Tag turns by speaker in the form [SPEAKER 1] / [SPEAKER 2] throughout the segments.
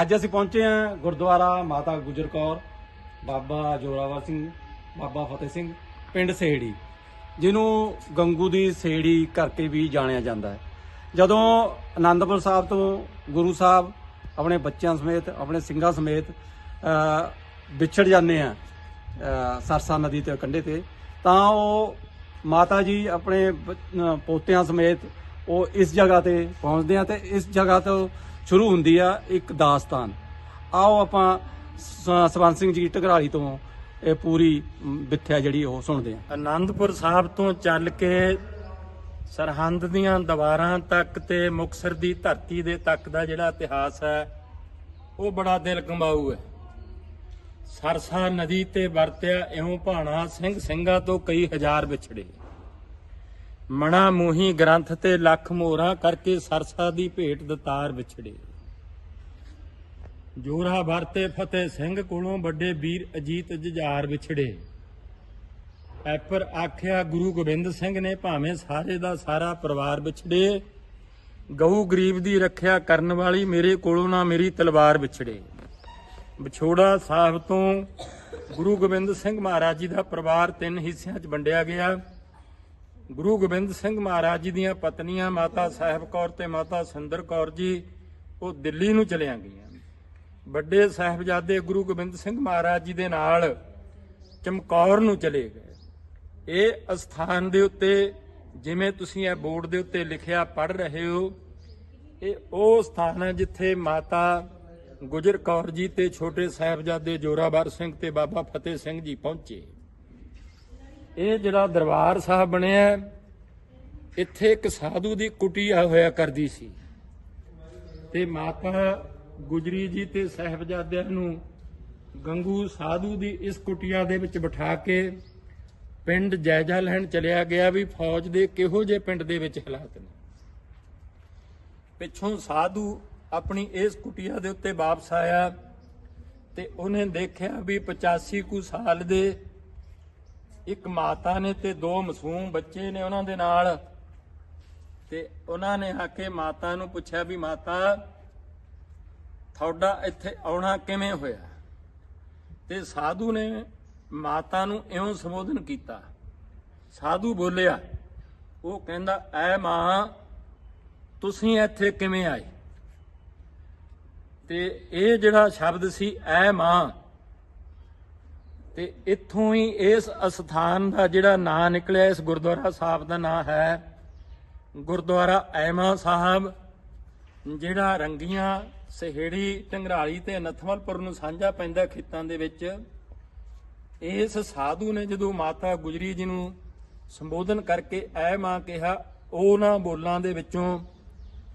[SPEAKER 1] ਅੱਜ ਅਸੀਂ ਪਹੁੰਚੇ ਹਾਂ ਗੁਰਦੁਆਰਾ ਮਾਤਾ ਗੁਜਰ ਕੌਰ, ਬਾਬਾ ਜੋਰਾਵਰ ਸਿੰਘ, ਬਾਬਾ ਫਤਿਹ ਸਿੰਘ, ਪਿੰਡ ਸੇੜੀ, ਜਿਹਨੂੰ ਗੰਗੂ ਦੀ ਸੇੜੀ ਕਰਕੇ ਵੀ ਜਾਣਿਆ ਜਾਂਦਾ ਹੈ। ਜਦੋਂ ਆਨੰਦਪੁਰ ਸਾਹਿਬ ਤੋਂ ਗੁਰੂ ਸਾਹਿਬ ਆਪਣੇ ਬੱਚਿਆਂ ਸਮੇਤ, ਆਪਣੇ ਸਿੰਘਾਂ ਸਮੇਤ ਵਿਛੜ ਜਾਂਦੇ ਆ ਸਰਸਾ ਨਦੀ ਤੇ ਕੰਢੇ ਤੇ, ਤਾਂ ਉਹ ਮਾਤਾ ਜੀ ਆਪਣੇ ਪੋਤਿਆਂ ਸਮੇਤ ਉਹ ਇਸ ਜਗ੍ਹਾ ਤੇ ਪਹੁੰਚਦੇ ਆ ਤੇ ਇਸ ਜਗ੍ਹਾ ਤੋਂ ਸ਼ੁਰੂ ਹੁੰਦੀ ਆ ਇੱਕ ਦਾਸਤਾਨ। ਆਓ ਆਪਾਂ ਸਵੰਤ ਸਿੰਘ ਜੀ ਢਗਰਾਲੀ ਤੋਂ ਇਹ ਪੂਰੀ ਮ, ਵਿਥਿਆ ਜਿਹੜੀ ਉਹ ਸੁਣਦੇ ਆ
[SPEAKER 2] ਆਨੰਦਪੁਰ ਸਾਹਿਬ ਤੋਂ ਚੱਲ ਕੇ ਸਰਹੰਦ ਦੀਆਂ ਦੀਵਾਰਾਂ ਤੱਕ ਤੇ ਮੁਕਸਰ ਦੀ ਧਰਤੀ ਦੇ ਤੱਕ ਦਾ ਜਿਹੜਾ ਇਤਿਹਾਸ ਹੈ ਉਹ ਬੜਾ ਦਿਲ ਕੰਬਾਊ ਹੈ। ਸਰਸਾ ਨਦੀ ਤੇ ਵਰਤਿਆ ਇਉਂ ਭਾਣਾ ਸਿੰਘ ਸਿੰਘਾਂ ਤੋਂ ਕਈ ਹਜ਼ਾਰ ਵਿਛੜੇ। ਮਣਾ ਮੂਹੀ ਗ੍ਰੰਥ ਤੇ ਲੱਖ ਮੋਹਰਾਂ ਕਰਕੇ ਸਰਸਾ ਦੀ ਭੇਟ ਦਤਾਰ ਵਿਛੜੇ। ਜੋਰਾ ਵਰਤੇ ਫਤਿਹ ਸਿੰਘ ਕੋਲੋਂ ਵੱਡੇ ਵੀਰ ਅਜੀਤ ਜੁਝਾਰ ਵਿਛੜੇ। ਐਪਰ ਆਖਿਆ, ਗੁਰੂ ਗੋਬਿੰਦ ਸਿੰਘ ਨੇ ਭਾਵੇਂ ਸਾਰੇ ਦਾ ਸਾਰਾ ਪਰਿਵਾਰ ਵਿਛੜੇ, ਗਊ ਗਰੀਬ ਦੀ ਰੱਖਿਆ ਕਰਨ ਵਾਲੀ ਮੇਰੇ ਕੋਲੋਂ ਨਾ ਮੇਰੀ ਤਲਵਾਰ ਵਿਛੜੇ। ਵਿਛੋੜਾ ਸਾਹਿਬ ਤੋਂ ਗੁਰੂ ਗੋਬਿੰਦ ਸਿੰਘ ਮਹਾਰਾਜ ਜੀ ਦਾ ਪਰਿਵਾਰ ਤਿੰਨ ਹਿੱਸਿਆਂ 'ਚ ਵੰਡਿਆ ਗਿਆ। ਗੁਰੂ ਗੋਬਿੰਦ ਸਿੰਘ ਮਹਾਰਾਜ ਜੀ ਦੀਆਂ ਪਤਨੀਆਂ ਮਾਤਾ ਸਾਹਿਬ ਕੌਰ ਤੇ ਮਾਤਾ ਸੁੰਦਰ ਕੌਰ ਜੀ, ਉਹ ਦਿੱਲੀ ਨੂੰ ਚਲੀਆਂ ਗਈਆਂ। ਵੱਡੇ ਸਾਹਿਬਜ਼ਾਦੇ ਗੁਰੂ ਗੋਬਿੰਦ ਸਿੰਘ ਮਹਾਰਾਜ ਜੀ ਦੇ ਨਾਲ ਚਮਕੌਰ ਨੂੰ ਚਲੇ ਗਏ। ਇਹ ਅਸਥਾਨ ਦੇ ਉੱਤੇ ਜਿਵੇਂ ਤੁਸੀਂ ਇਹ ਬੋਰਡ ਦੇ ਉੱਤੇ ਲਿਖਿਆ ਪੜ ਰਹੇ ਹੋ, ਇਹ ਉਹ ਸਥਾਨ ਹੈ ਜਿੱਥੇ ਮਾਤਾ ਗੁਜਰ ਕੌਰ ਜੀ ਤੇ ਛੋਟੇ ਸਾਹਿਬਜ਼ਾਦੇ ਜੋਰਾਵਰ ਸਿੰਘ ਤੇ ਬਾਬਾ ਫਤਿਹ ਸਿੰਘ ਜੀ ਪਹੁੰਚੇ। ਇਹ ਜਿਹੜਾ ਦਰਬਾਰ ਸਾਹਿਬ ਬਣਿਆ ਇੱਥੇ ਇੱਕ ਸਾਧੂ ਦੀ ਕੁਟੀਆ ਹੋਇਆ ਕਰਦੀ ਸੀ। ਤੇ ਮਾਤਾ ਗੁਜਰੀ ਜੀ ਤੇ ਸਾਹਿਬਜ਼ਾਦਿਆਂ ਨੂੰ ਗੰਗੂ ਸਾਧੂ ਦੀ ਇਸ ਕੁਟੀਆ ਦੇ ਵਿੱਚ ਬਿਠਾ ਕੇ ਪਿੰਡ ਜਾਇਜ਼ਾ ਲੈਣ ਚਲਿਆ ਗਿਆ ਵੀ ਫੌਜ ਦੇ ਕਿਹੋ ਜਿਹੇ ਪਿੰਡ ਦੇ ਵਿੱਚ ਹਾਲਾਤ ਨੇ। ਪਿੱਛੋਂ ਸਾਧੂ ਆਪਣੀ ਇਸ ਕੁਟੀਆ ਦੇ ਉੱਤੇ ਵਾਪਸ ਆਇਆ ਤੇ ਉਹਨੇ ਦੇਖਿਆ ਵੀ 85 ਕੁ ਸਾਲ ਦੇ ਇੱਕ ਮਾਤਾ ਨੇ ਤੇ ਦੋ ਮਾਸੂਮ ਬੱਚੇ ਨੇ ਉਹਨਾਂ ਦੇ ਨਾਲ। ਤੇ ਉਹਨਾਂ ਨੇ ਆ ਕੇ ਮਾਤਾ ਨੂੰ ਪੁੱਛਿਆ ਵੀ ਮਾਤਾ, ਤੁਹਾਡਾ ਇੱਥੇ ਆਉਣਾ ਕਿਵੇਂ ਹੋਇਆ? ਤੇ ਸਾਧੂ ਨੇ ਮਾਤਾ ਨੂੰ ਇਉਂ ਸੰਬੋਧਨ ਕੀਤਾ। ਸਾਧੂ ਬੋਲਿਆ, ਉਹ ਕਹਿੰਦਾ, ਐ ਮਾਂ, ਤੁਸੀਂ ਇੱਥੇ ਕਿਵੇਂ ਆਏ? ਤੇ ਇਹ ਜਿਹੜਾ ਸ਼ਬਦ ਸੀ, ਐ ਮਾਂ ਤੇ ਇੱਥੋਂ ਹੀ ਇਸ ਅਸਥਾਨ ਦਾ ਜਿਹੜਾ ਨਾਂ ਨਿਕਲਿਆ, ਇਸ ਗੁਰਦੁਆਰਾ ਸਾਹਿਬ ਦਾ ਨਾਂ ਹੈ ਗੁਰਦੁਆਰਾ ਐਮਾ ਸਾਹਿਬ, ਜਿਹੜਾ ਰੰਗੀਆਂ, ਸਹੇੜੀ ਟੰਗਰਾਲੀ ਤੇ ਨਥਮਲਪੁਰ ਨੂੰ ਸਾਂਝਾ ਪੈਂਦਾ ਖੇਤਾਂ ਦੇ ਵਿੱਚ। ਇਸ ਸਾਧੂ ਨੇ ਜਦੋਂ ਮਾਤਾ ਗੁਜਰੀ ਜੀ ਨੂੰ ਸੰਬੋਧਨ ਕਰਕੇ ਐ ਮਾਂ ਕਿਹਾ, ਉਹਨਾਂ ਬੋਲਾਂ ਦੇ ਵਿੱਚੋਂ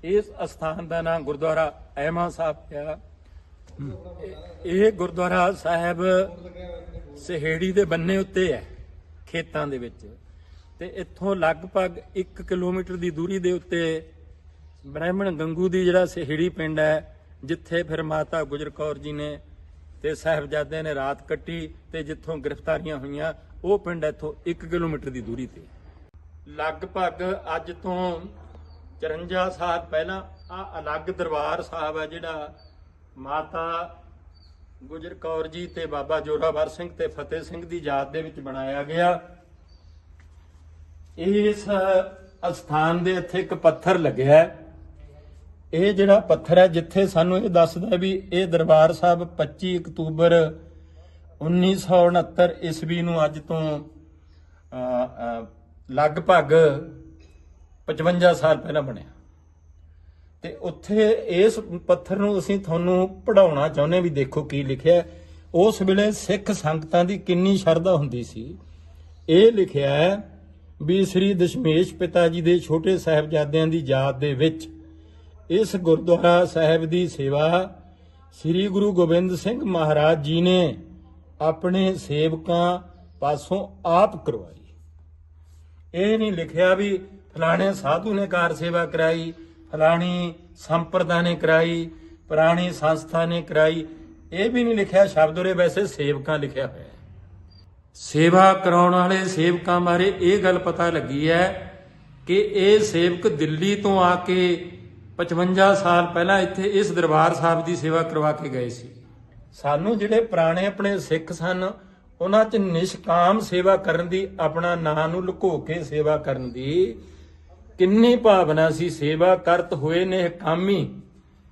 [SPEAKER 2] ਇਸ ਅਸਥਾਨ ਦਾ ਨਾਂ ਗੁਰਦੁਆਰਾ ਐਮਾ ਸਾਹਿਬ ਪਿਆ ਇਹ- ਇਹ ਗੁਰਦੁਆਰਾ ਸਾਹਿਬ ਸਹੇੜੀ ਦੇ ਬੰਨੇ ਉੱਤੇ ਹੈ, ਖੇਤਾਂ ਦੇ ਵਿੱਚ। ਤੇ ਇੱਥੋਂ ਲਗਭਗ 1 ਕਿਲੋਮੀਟਰ ਦੀ ਦੂਰੀ ਦੇ ਉੱਤੇ ਬ੍ਰਾਹਮਣ ਗੰਗੂ ਦੀ ਜਿਹੜਾ ਸਹੇੜੀ ਪਿੰਡ ਹੈ, ਜਿੱਥੇ ਫਿਰ ਮਾਤਾ ਗੁਜਰ ਕੌਰ ਜੀ ਨੇ ਤੇ ਸਾਹਿਬਜ਼ਾਦੇ ਨੇ ਰਾਤ ਕੱਟੀ ਤੇ ਜਿੱਥੋਂ ਗ੍ਰਿਫਤਾਰੀਆਂ ਹੋਈਆਂ, ਉਹ ਪਿੰਡ ਇੱਥੋਂ 1 ਕਿਲੋਮੀਟਰ ਦੀ ਦੂਰੀ ਤੇ ਲਗਭਗ ਅੱਜ ਤੋਂ 54 ਸਾਲ ਪਹਿਲਾਂ ਆ ਅਲੱਗ ਦਰਬਾਰ ਸਾਹਿਬ ਹੈ ਜਿਹੜਾ ਮਾਤਾ ਗੁਜਰ ਕੌਰ ਜੀ ਤੇ ਬਾਬਾ ਜੋਰਾਵਰ ਸਿੰਘ ਤੇ ਫਤਿਹ ਸਿੰਘ ਦੀ ਯਾਦ ਦੇ ਵਿੱਚ ਬਣਾਇਆ ਗਿਆ। ਇਸ ਅਸਥਾਨ ਦੇ ਇੱਥੇ ਇੱਕ ਪੱਥਰ ਲੱਗਿਆ ਹੈ। ਇਹ ਜਿਹੜਾ ਪੱਥਰ ਹੈ, ਜਿੱਥੇ ਸਾਨੂੰ ਇਹ ਦੱਸਦਾ ਵੀ ਇਹ ਦਰਬਾਰ ਸਾਹਿਬ 25 ਅਕਤੂਬਰ 1969 ਈਸਵੀ ਨੂੰ ਅੱਜ ਤੋਂ ਲਗਭਗ 55 ਸਾਲ ਪਹਿਲਾਂ ਬਣਿਆ। ਤੇ ਉੱਥੇ ਇਸ ਪੱਥਰ ਨੂੰ ਅਸੀਂ ਤੁਹਾਨੂੰ ਪੜਾਉਣਾ ਚਾਹੁੰਦੇ ਵੀ ਦੇਖੋ ਕੀ ਲਿਖਿਆ ਉਸ ਵੇਲੇ ਸਿੱਖ ਸੰਗਤਾਂ ਦੀ ਕਿੰਨੀ ਸ਼ਰਧਾ ਹੁੰਦੀ ਸੀ। ਇਹ ਲਿਖਿਆ ਹੈ ਵੀ ਸ੍ਰੀ ਦਸ਼ਮੇਸ਼ ਪਿਤਾ ਜੀ ਦੇ ਛੋਟੇ ਸਾਹਿਬਜ਼ਾਦਿਆਂ ਦੀ ਯਾਦ ਦੇ ਵਿੱਚ ਇਸ ਗੁਰਦੁਆਰਾ ਸਾਹਿਬ ਦੀ ਸੇਵਾ ਸ੍ਰੀ ਗੁਰੂ ਗੋਬਿੰਦ ਸਿੰਘ ਮਹਾਰਾਜ ਜੀ ਨੇ ਆਪਣੇ ਸੇਵਕਾਂ ਪਾਸੋਂ ਆਪ ਕਰਵਾਈ। ਇਹ ਨਹੀਂ ਲਿਖਿਆ ਵੀ ਫਲਾਣੇ ਸਾਧੂ ਨੇ ਕਾਰ ਸੇਵਾ ਕਰਾਈ ਫਲਾਣੀ ਸੰਪਰਦਾ ਨੇ ਕਰਾਈ, ਪੁਰਾਣੀ ਸੰਸਥਾ ਨੇ ਕਰਾਈ। ਇਹ ਵੀ ਨਹੀਂ ਲਿਖਿਆ ਸ਼ਬਦ ਉਰੇ ਵੈਸੇ ਸੇਵਕਾਂ ਲਿਖਿਆ ਹੋਇਆ ਹੈ। ਸੇਵਾ ਕਰਾਉਣ ਵਾਲੇ ਸੇਵਕਾਂ ਬਾਰੇ ਇਹ ਗੱਲ ਪਤਾ ਲੱਗੀ ਹੈ ਕਿ ਇਹ ਸੇਵਕ ਦਿੱਲੀ ਤੋਂ ਆ ਕੇ 55 ਸਾਲ ਪਹਿਲਾਂ ਇੱਥੇ ਇਸ ਦਰਬਾਰ ਸਾਹਿਬ ਦੀ ਸੇਵਾ ਕਰਵਾ ਕੇ ਗਏ ਸੀ। ਸਾਨੂੰ ਜਿਹੜੇ ਪੁਰਾਣੇ ਆਪਣੇ ਸਿੱਖ ਸਨ, ਉਹਨਾਂ 'ਚ ਨਿਸ਼ਕਾਮ ਸੇਵਾ ਕਰਨ ਦੀ, ਆਪਣਾ ਨਾਂ ਨੂੰ ਲੁਕੋ ਕੇ ਸੇਵਾ ਕਰਨ ਦੀ ਕਿੰਨੀ ਭਾਵਨਾ ਸੀ, ਸੇਵਾ ਕਰਤ ਹੋਏ ਨੇ ਕਾਮੀ।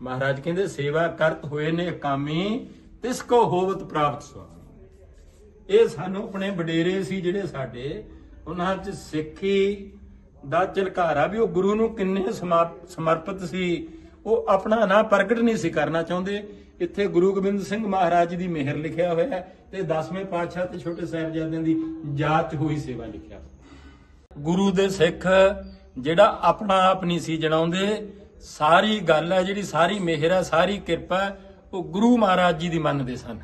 [SPEAKER 2] ਮਹਾਰਾਜ ਕਹਿੰਦੇ, ਸੇਵਾ ਕਰਤ ਹੋਏ ਨੇ ਕਾਮੀ, ਤਿਸ ਕੋ ਹੋਵਤ ਪ੍ਰਾਪਤ ਸੁਆਮੀ। ਇਹ ਸਾਨੂੰ ਆਪਣੇ ਵਡੇਰੇ ਸੀ ਜਿਹੜੇ ਸਾਡੇ, ਉਹਨਾਂ 'ਚ ਸਿੱਖੀ ਦਾ ਝਲਕਾਰਾ ਵੀ, ਉਹ ਗੁਰੂ ਨੂੰ ਕਿੰਨੇ ਸਮਰਪਿਤ ਸੀ। ਉਹ ਆਪਣਾ ਨਾਂ ਪ੍ਰਗਟ ਨਹੀਂ ਸੀ ਕਰਨਾ ਚਾਹੁੰਦੇ। ਇੱਥੇ ਗੁਰੂ ਗੋਬਿੰਦ ਸਿੰਘ ਮਹਾਰਾਜ ਦੀ ਮਿਹਰ ਲਿਖਿਆ ਹੋਇਆ ਹੈ ਤੇ 10ਵੇਂ ਪਾਤਸ਼ਾਹ ਤੇ ਛੋਟੇ ਸਾਹਿਬਜ਼ਾਦਿਆਂ ਦੀ ਜਾਤ 'ਚ ਹੋਈ ਸੇਵਾ ਲਿਖਿਆ। ਗੁਰੂ ਦੇ ਸਿੱਖ ਜਿਹੜਾ ਆਪਣਾ ਆਪ ਨਹੀਂ ਸੀ ਜਣਾਉਂਦੇ, ਸਾਰੀ ਗੱਲ ਹੈ, ਜਿਹੜੀ ਸਾਰੀ ਮਿਹਰ ਹੈ, ਸਾਰੀ ਕਿਰਪਾ ਉਹ ਗੁਰੂ ਮਹਾਰਾਜ ਜੀ ਦੀ ਮੰਨਦੇ ਸਨ।